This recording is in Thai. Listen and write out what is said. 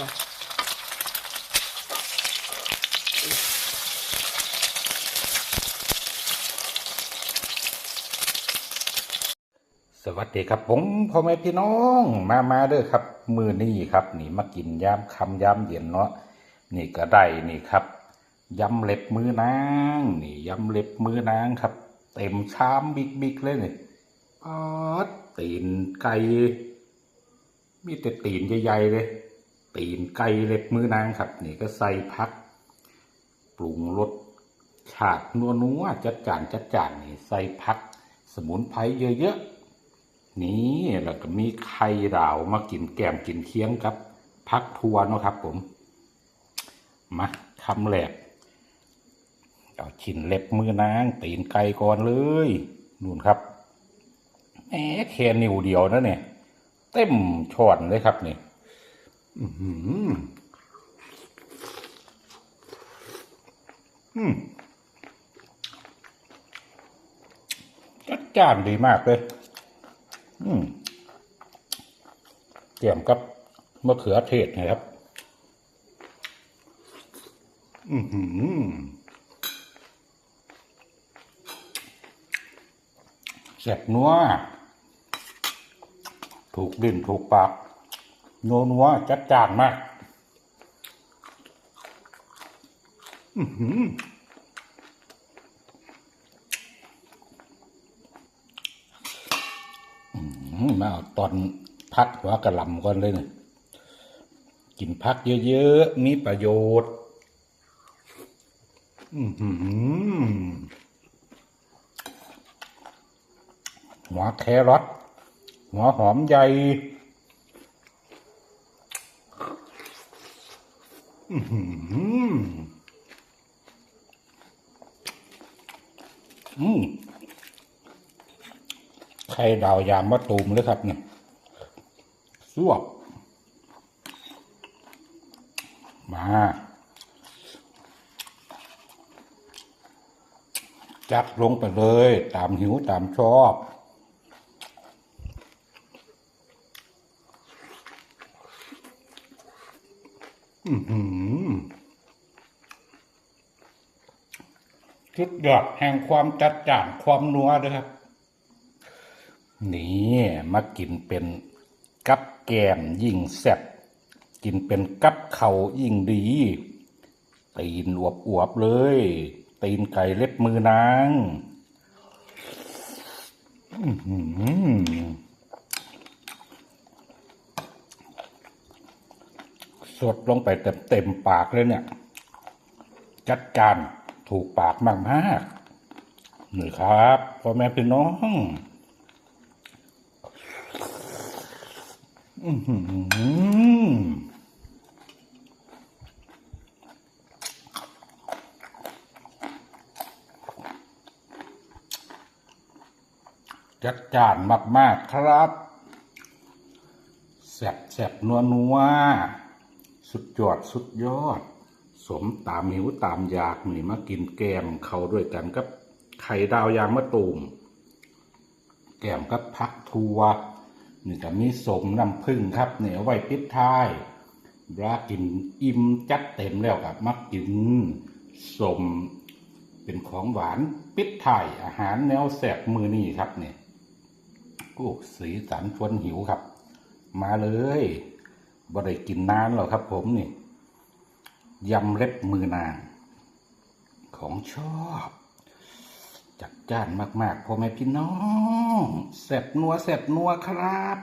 ว่ะสวัสดีครับผมพ่อแม่พี่น้องมามาเด้อครับมือนี่ครับ นี่มากินยามคำยามเย็นเนาะนี่ก็ได้นี่ครับยำเล็บมือนางนี่ยำเล็บมือนางครับ เต็มชามบิ๊กบิ๊กเลยนี่ปอตีนไก่มีแต่ตีนใหญ่ๆเลย ตีนไก่เล็บมือนางครับ นี่ก็ใส่พัก ปรุงรสชาตินัวนัวๆจัดจานจัดจานนี่ใส่พัก สมุนไพรเยอะๆนี่แล้วก็มีไข่ดาวมากินแกมกินเคียงครับพักทัวเนาะครับ ผมมาคำแรกเอาชิ้นเล็บมือนางตีนไก่ก่อนเลยนู่นครับแหมแค่นิ้วเดียวนะเนี่ย เต็มช้อนเลยครับนี่ อือหืออืมจัดจ้านดีมากเลย อืมเกี่ยมกับมะเขือเทศนะครับ อือหือแซ่บนัว ถูกดินถูกปาก นัวนัวจัดจ้านมากอือหืมมาเอาตอนพักหัวกระลำก่อนเลยนี่ยกินพักเยอะๆ มีประโยชน์ อือหือหัวแครอทหัวหอมใหญ่ อืมไข่ดาวยามมะตูมเลยครับเนี่ยสวบมาจัดลงไปเลย ตามหิวตามชอบ อือหือ ชุดยอดแห่งความจัดจ้านความนัวเลยครับ นี่มากินเป็นกับแกมยิ่งแซ่บกินเป็นกับเขายิ่งดี ตีนอวบอวบๆเลย ตีนไก่เล็บมือนาง อื้อหือ สดลงไปเต็มเต็มปากเลยเนี่ย จัดการถูกปากมากมากๆนี่ครับพ่อแม่พี่น้องจัดจานมาก ๆ ครับแสบแสบนัวนัว สุดยอดสุดยอด สมตามหิวตามอยากนี่มากินแกมเขาด้วยกันกับไข่ดาวยางมะตูม แกมกับพักทัวนี่ก็มีสมน้ำผึ้งครับเนี่ยเอาไว้ปิดท้ายเวลากินอิ่มจัดเต็มแล้วกับมักกินสมเป็นของหวานปิดท้ายอาหารแนวแสบมือนี่ครับเนี่ยโอ้สีสันชวนหิวครับ มาเลย บ่ได้กินนานหรอกครับผมนี่ยำเล็บมือนาง ของชอบ จัดจ้านมาก ๆพ่อแม่พี่น้องแสบนัวแสบนัวครับ